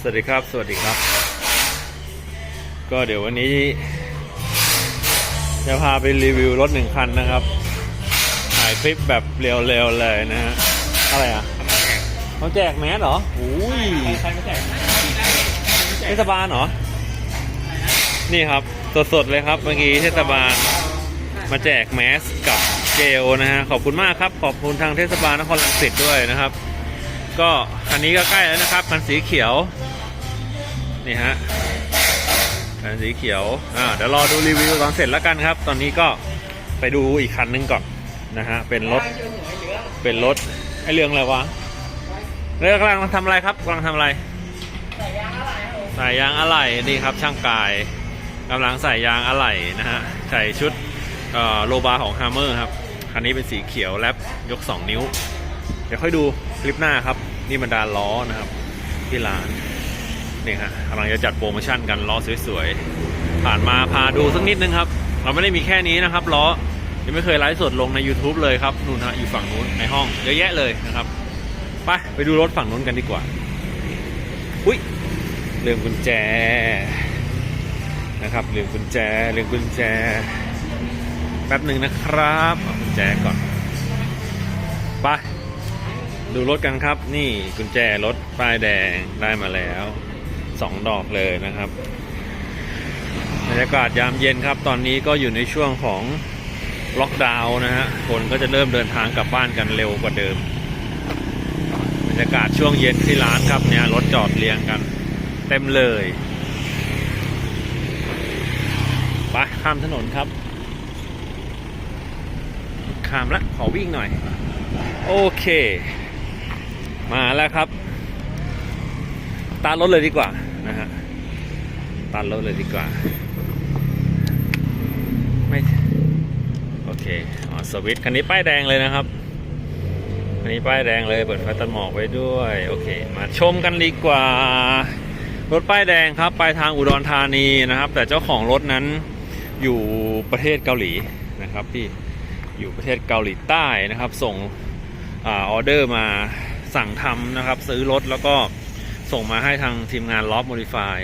สวัสดีครับ สวัสดีครับ ก็เดี๋ยววันนี้ จะพาไปรีวิวรถหนึ่งคันนะครับ ถ่ายคลิปแบบเร็วๆเลยนะฮะ อะไรอะเขาแจกแมสเหรออุ้ยใครไม่แจกเทศบาลเหรอ นี่ครับ สดๆเลยครับเมื่อกี้เทศบาลมาแจกแมสกับเจลนะฮะ ขอบคุณมากครับ ขอบคุณทางเทศบาลนครรังสิตด้วยนะครับ ก็ คันนี้ก็ใกล้แล้วนะครับ คันสีเขียว นี่ฮะ คันสีเขียว อ่า เดี๋ยวรอดูรีวิวตอนเสร็จแล้วกันครับ ตอนนี้ก็ไปดูอีกคันนึงก่อนนะฮะ เป็นรถ เป็นรถ ไอเรื่องอะไรวะเรื่องกำลังทำอะไรครับกำลังทำอะไร ใส่ยางอะไหล่นี่ครับช่างกายกำลังใส่ยางอะไหล่นะฮะ ใส่ชุดโลบาของฮาร์เมอร์ครับ คันนี้เป็นสีเขียวแลบยก 2 นิ้ว เดี๋ยวค่อยดูคลิปหน้าครับ นี่บรรดาล้อนะครับ ที่ร้านนี่ฮะกำลังจะจัดโปรโมชั่นกันล้อสวยๆ ผ่านมาพาดูสักนิดนึงครับ เราไม่ได้มีแค่นี้นะครับล้อยังไม่เคยไลฟ์สดลงใน YouTube เลยครับนู่นฮะอยู่ฝั่งนู้นในห้องเยอะแยะเลยนะครับไปไปดูรถฝั่งนู้นกันดีกว่า อุ้ยลืมกุญแจนะครับลืมกุญแจลืมกุญแจ แป๊บหนึ่งนะครับเอากุญแจก่อนไป ดูรถกันครับ นี่กุญแจรถป้ายแดงได้มาแล้วสองดอกเลยนะครับบรรยากาศยามเย็นครับ ตอนนี้ก็อยู่ในช่วงของล็อกดาวน์นะฮะคนก็จะเริ่มเดินทางกลับบ้านกันเร็วกว่าเดิมบรรยากาศช่วงเย็นที่ร้านครับเนี่ยรถจอดเรียงกัน เต็มเลยไปข้ามถนนครับข้ามละขอวิ่งหน่อย โอเค มาแล้วครับตารถเลยดีกว่านะฮะตารถเลยดีกว่า ไม่โอเคอ๋อสวิตช์คันนี้ป้ายแดงเลยนะครับคันนี้ป้ายแดงเลยเปิดไฟตัดหมอกไว้ด้วยโอเค มาชมกันดีกว่า รถป้ายแดงครับไปทางอุดรธานีนะครับ แต่เจ้าของรถนั้นอยู่ประเทศเกาหลีนะครับที่อยู่ประเทศเกาหลีใต้นะครับ ส่งออเดอร์มา สั่งทำนะครับ ซื้อรถแล้วก็ส่งมาให้ทางทีมงานล็อบโมดิฟาย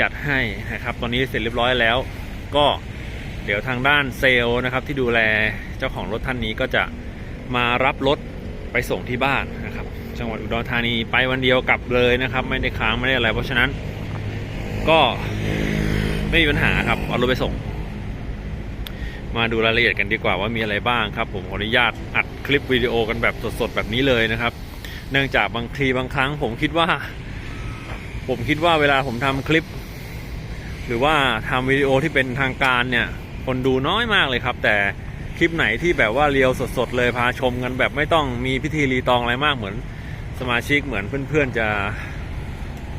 จัดให้นะครับ ตอนนี้เสร็จเรียบร้อยแล้ว ก็เดี๋ยวทางด้านเซลล์นะครับ ที่ดูแลเจ้าของรถท่านนี้ก็จะมารับรถไปส่งที่บ้านนะครับ จังหวัดอุดรธานีไปวันเดียวกลับเลยนะครับ ไม่ได้ค้างไม่ได้อะไร เพราะฉะนั้นก็ไม่มีปัญหาครับเอารถไปส่ง มาดูรายละเอียดกันดีกว่าว่ามีอะไรบ้างครับ ผมขออนุญาตอัดคลิปวิดีโอกันแบบสดๆแบบนี้เลยนะครับ เนื่องจากบางทีบางครั้งผมคิดว่า ผมคิดว่าเวลาผมทำคลิป หรือว่าทำวิดีโอที่เป็นทางการเนี่ย คนดูน้อยมากเลยครับ แต่คลิปไหนที่แบบว่าเรียวสดๆเลยพาชมกันแบบไม่ต้องมีพิธีรีตองอะไรมากเหมือนสมาชิกเหมือนเพื่อนๆจะ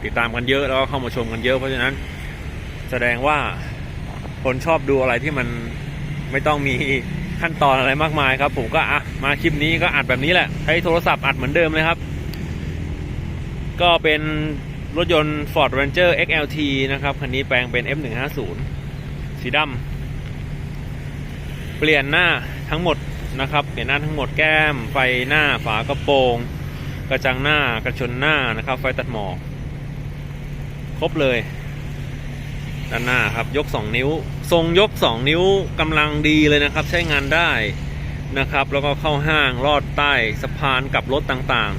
ติดตามกันเยอะแล้วก็เข้ามาชมกันเยอะเพราะฉะนั้นแสดงว่าคนชอบดูอะไรที่มันไม่ต้องมีขั้นตอนอะไรมากมายครับ ผมก็อะ มาคลิปนี้ก็อัดแบบนี้แหละ ใช้โทรศัพท์อัดเหมือนเดิมเลยครับ ก็เป็นรถยนต์ Ford Ranger XLT นะครับ คันนี้แปลงเป็น F150 สีดำเปลี่ยนหน้าทั้งหมดนะครับ เปลี่ยนหน้าทั้งหมดแก้ม ไฟหน้าฝากระโปรง กระจังหน้ากระชนหน้านะครับ ไฟตัดหมอก ครบเลยด้านหน้าครับยก 2 นิ้ว ทรงยก 2 นิ้วกำลังดีเลยนะครับ ใช้งานได้ นะครับ แล้วก็เข้าห้างลอดใต้สะพานกับรถต่าง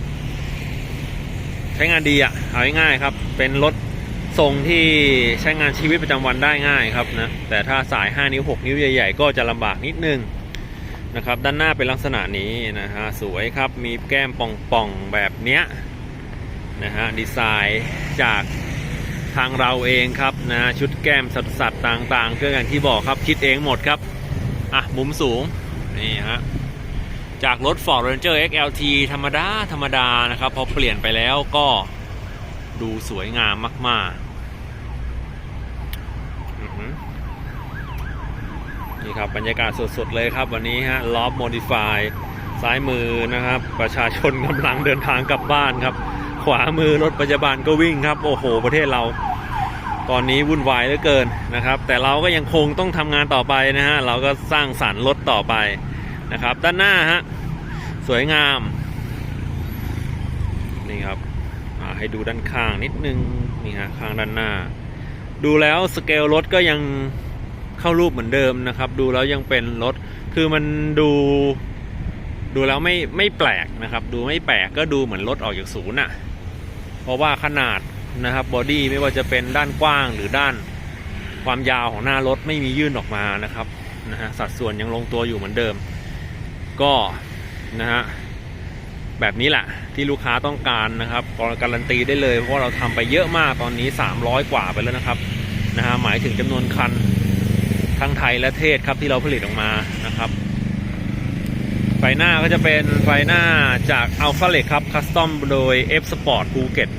ๆ ใช้งานดีอะ่ะเอาง่ายๆครับ เป็นรถทรงที่ใช้งานชีวิตประจำวันได้ง่ายครับนะแต่ถ้าสาย 5 นิ้ว 6 นิ้วใหญ่ ๆ ก็จะลำบากนิดนึงนะครับ ด้านหน้าเป็นลักษณะนี้นะฮะสวยครับมีแก้มป่องๆแบบเนี้ยนะฮะดีไซน์จากทางเราเองครับนะชุดแก้มสัตว์ต่างๆ ก็อย่างที่บอกครับคิดเองหมดครับ อะมุมสูง นี่ฮะจากรถ Ford Ranger XLT ธรรมดา ธรรมดานะครับ พอเปลี่ยนไปแล้วก็ดูสวยงามมากๆนี่ครับบรรยากาศสดๆเลยครับ วันนี้ฮะล็อบโมดิฟายซ้ายมือนะครับ ประชาชนกำลังเดินทางกลับบ้านครับ ขวามือรถพยาบาลก็วิ่งครับ โอ้โห ประเทศเรา ตอนนี้วุ่นวายเหลือเกินนะครับ แต่เราก็ยังคงต้องทำงานต่อไปนะฮะเราก็สร้างสรรค์รถต่อไปนะครับ ด้านหน้าฮะสวยงามนี่ครับให้ดูด้านข้างนิดนึงนี่ฮะข้างด้านหน้า ดูแล้วสเกลรถก็ยังเข้ารูปเหมือนเดิมนะครับ ดูแล้วยังเป็นรถคือมันดูดูแล้วไม่ไม่แปลกนะครับ ดูไม่แปลกก็ดูเหมือนรถออกจากศูนย์อะเพราะว่าขนาด นะครับบอดี้ไม่ว่าจะเป็นด้านกว้างหรือด้านความยาวของหน้ารถไม่มียื่นออกมานะครับนะฮะสัดส่วนยังลงตัวอยู่เหมือนเดิม ก็นะฮะแบบนี้แหละที่ลูกค้าต้องการนะครับการันตีได้เลยเพราะเราทำไปเยอะมากตอนนี้ 300 กว่าไปแล้วนะครับนะฮะหมายถึงจำนวนคันทั้งไทยและเทศครับที่เราผลิตออกมานะครับ ไฟหน้าก็จะเป็นไฟหน้าจาก Alpha l e ครับคัสตอมโดย F Sport ภูเก็ต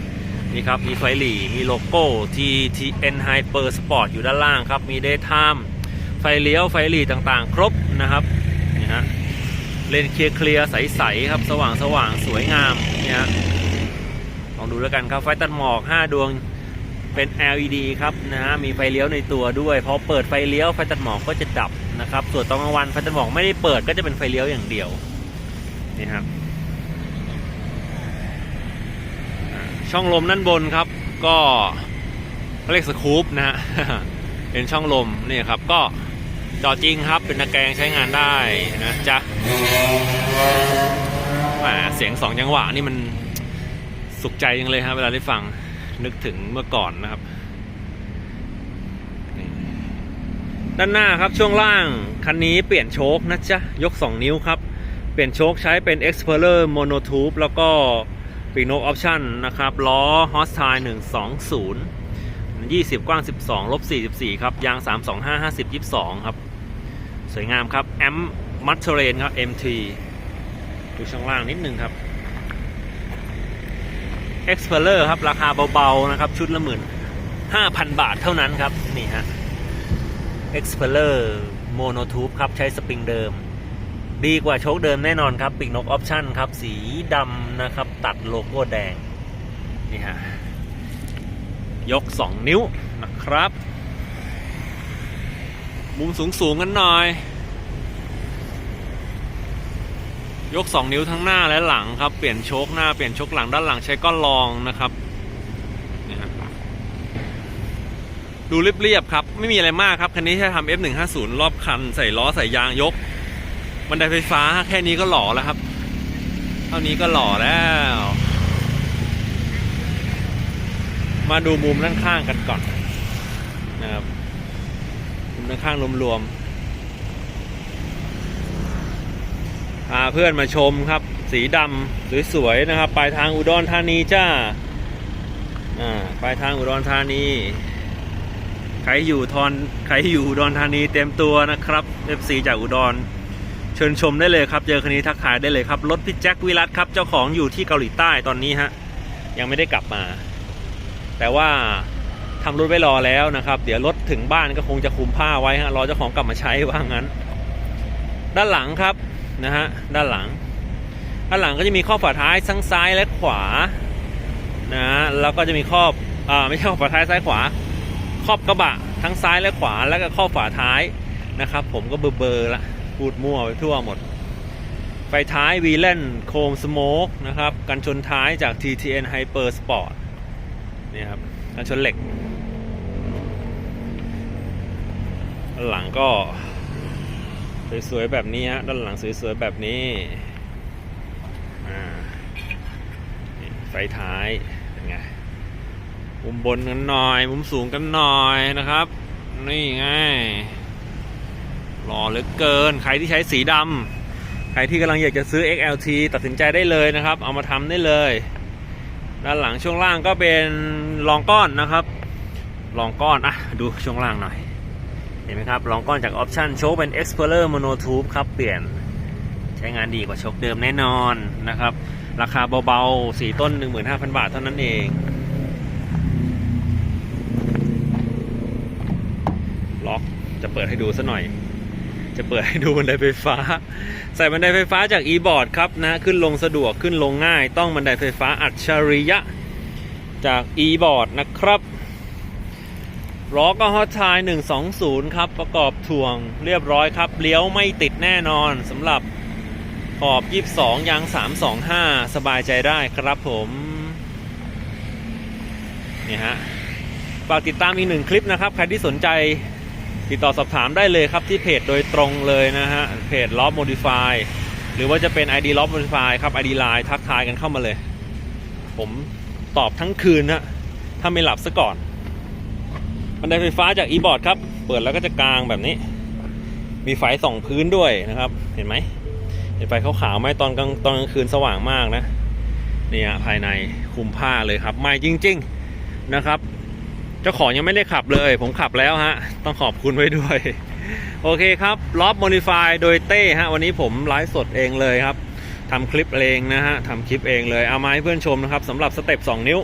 นี่ครับ มีไฟหลีมีโลโก้ TTN Hyper Sport อยู่ด้านล่างครับ มี Daytime ไฟเลี้ยวไฟหลีต่างๆ ครบนะครับนี่ฮะเลนเคลียร์เคลียร์ใสๆครับ สว่างสว่างสวยงามนี่ฮะลองดูแล้วกันครับ ไฟตัดหมอก 5 ดวงเป็น LED ครับนะฮะมีไฟเลี้ยวในตัวด้วยพอเปิดไฟเลี้ยวไฟตัดหมอกก็จะดับนะครับส่วนตอนกลางวันไฟตัดหมอกไม่ได้เปิดก็จะเป็นไฟเลี้ยวอย่างเดียวนี่ครับอ่า ช่องลมด้านบนครับ ก็เรียกสคูปนะฮะเป็นช่องลมนี่ครับ ก็จอจริงครับเป็นตะแกรงใช้งานได้นะจ๊ะเสียงสองจังหวะนี่มันสุขใจจังเลยครับเวลาได้ฟังนึกถึงเมื่อก่อนนะครับ ด้านหน้าครับช่วงล่างคันนี้เปลี่ยนโชคนะจ๊ะ ยก 2 นิ้วครับ เปลี่ยนโชคใช้เป็น Explorer Monotube แล้วก็ ปีกนออปชั่นนะครับล้อ h o s t i l e 120 20กว้าง12ลบ44ครับยาง325 50 22ครับ สวยงามครับแอมมัตเทเรนครับ MT ดูช่องล่างนิดนึงครับ Explorer ครับ ราคาเบาๆนะครับ ชุดละหมื่น5,000บาทเท่านั้นครับ นี่ฮะ Explorer Monotube ครับ ใช้สปริงเดิม ดีกว่าโชคเดิมแน่นอนครับปีกนกออปชั่นครับ สีดำนะครับ ตัดโลโก้แดง นี่ฮะ ยก 2 นิ้วนะครับ มุมสูงสูงๆกันหน่อย ยก 2 นิ้วทั้งหน้าและหลังครับ เปลี่ยนโชคหน้าเปลี่ยนโชคหลังด้านหลังใช้ก้อนรองนะครับนี่ฮะดูเรียบๆครับ ไม่มีอะไรมากครับ คันนี้แค่ทำ F150 รอบคัน ใส่ล้อ ใส่ยางยก บันไดไฟฟ้าแค่นี้ก็หล่อแล้วครับ เท่านี้ก็หล่อแล้ว มาดูมุมด้านข้างกันก่อนนะครับมุมด้านข้างรวมๆพาเพื่อนมาชมครับ สีดำสวยๆนะครับ ปลายทางอุดรธานีจ้าอ่าปลายทางอุดรธานี ใครอยู่ทอนใครอยู่อุดรธานีเต็มตัวนะครับ FC จากอุดร เชิญชมได้เลยครับ เจอคันนี้ทักทายได้เลยครับ รถพี่แจ็ควิรัตครับ เจ้าของอยู่ที่เกาหลีใต้ตอนนี้ฮะ ยังไม่ได้กลับมา แต่ว่าทำรถไว้รอแล้วนะครับ เดี๋ยวรถถึงบ้านก็คงจะคุมผ้าไว้ฮะ รอเจ้าของกลับมาใช้ว่างั้น ด้านหลังครับนะฮะ ด้านหลัง ด้านหลังก็จะมีข้อฝาท้ายทั้งซ้ายและขวา นะฮะแล้วก็จะมีครอบอ่าไม่ใช่ข้อฝาท้ายซ้ายขวา ครอบกระบะทั้งซ้ายและขวา แล้วก็ข้อฝาท้ายนะครับ ผมก็เบอร์เบอร์ละ พูดมั่วไปทั่วหมด ไฟท้ายวีเลนโคมสโมกนะครับ กันชนท้ายจาก TTN Hyper Sport นี่ครับ กันชนเหล็ก ด้านหลังก็สวยๆแบบนี้ฮะ ด้านหลังสวยๆแบบนี้ ไฟท้ายเป็นไง มุมบนกันหน่อย มุมสูงกันหน่อยนะครับ นี่ไง หล่อเหลือเกิน ใครที่ใช้สีดำใครที่กำลังอยากจะซื้อ XLT ตัดสินใจได้เลยนะครับ เอามาทำได้เลย ด้านหลังช่วงล่างก็เป็นรองก้อนนะครับรองก้อนอะดูช่วงล่างหน่อย เห็นไหมครับรองก้อนจากออปชั่นโชคเป็น Explorer Monotube ครับ เปลี่ยนใช้งานดีกว่าโชคเดิมแน่นอนนะครับ ราคาเบาๆสีต้น 15,000 บาทเท่านั้นเองล็อกจะเปิดให้ดูซะหน่อย จะเปิดให้ดูบันไดไฟฟ้า ใส่บันไดไฟฟ้าจาก e-board ครับนะขึ้นลงสะดวกขึ้นลงง่าย ต้องบันไดไฟฟ้าอัจฉริยะจาก e-board นะครับล้อก็ฮอตไทย120 ครับ ประกอบถ่วงเรียบร้อยครับ เลี้ยวไม่ติดแน่นอนสำหรับขอบ 22 ยาง 325 สบายใจได้ครับผมนี่ฮะฝากติดตามอีกหนึ่งคลิปนะครับ ใครที่สนใจ ติดต่อสอบถามได้เลยครับที่เพจโดยตรงเลยนะฮะเพจ Lob Modify หรือว่าจะเป็น ID Lob Modify ครับ ID Line ทักทายกันเข้ามาเลย ผมตอบทั้งคืนนะถ้าไม่หลับซะก่อนบันไดไฟฟ้าจาก e-board ครับ เปิดแล้วก็จะกลางแบบนี้ มีไฟส่องพื้นด้วยนะครับ เห็นไหมเห็นไฟขาวๆไหมตอนกลางตอนกลางคืนสว่างมากนะเนี่ยภายในคุมผ้าเลยครับใหม่จริง ๆนะครับ เจ้าของยังไม่ได้ขับเลย ผมขับแล้วฮะ ต้องขอบคุณไว้ด้วย โอเคครับล็อบโมดิฟายโดยเต้ฮะ วันนี้ผมไลฟ์สดเองเลยครับทำคลิปเองนะฮะทำคลิปเองเลยเอามาให้เพื่อนชมนะครับสำหรับสเต็ป2นิ้ว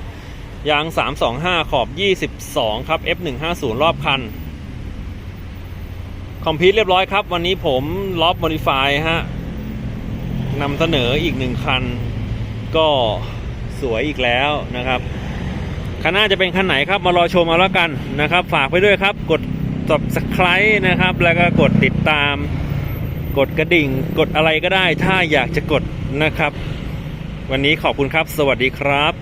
ยาง 325 ขอบ 22 ครับ F150 รอบคัน คอมพิวเรียบร้อยครับ วันนี้ผมล็อบโมดิฟายฮะนำเสนออีกหนึ่งคัน ก็สวยอีกแล้วนะครับ คันหน้าจะเป็นคันไหนครับมารอชมเอาแล้วกันนะครับ ฝากไปด้วยครับ กด subscribe นะครับ แล้วก็กดติดตาม กดกระดิ่ง กดอะไรก็ได้ ถ้าอยากจะกดนะครับ วันนี้ขอบคุณครับ สวัสดีครับ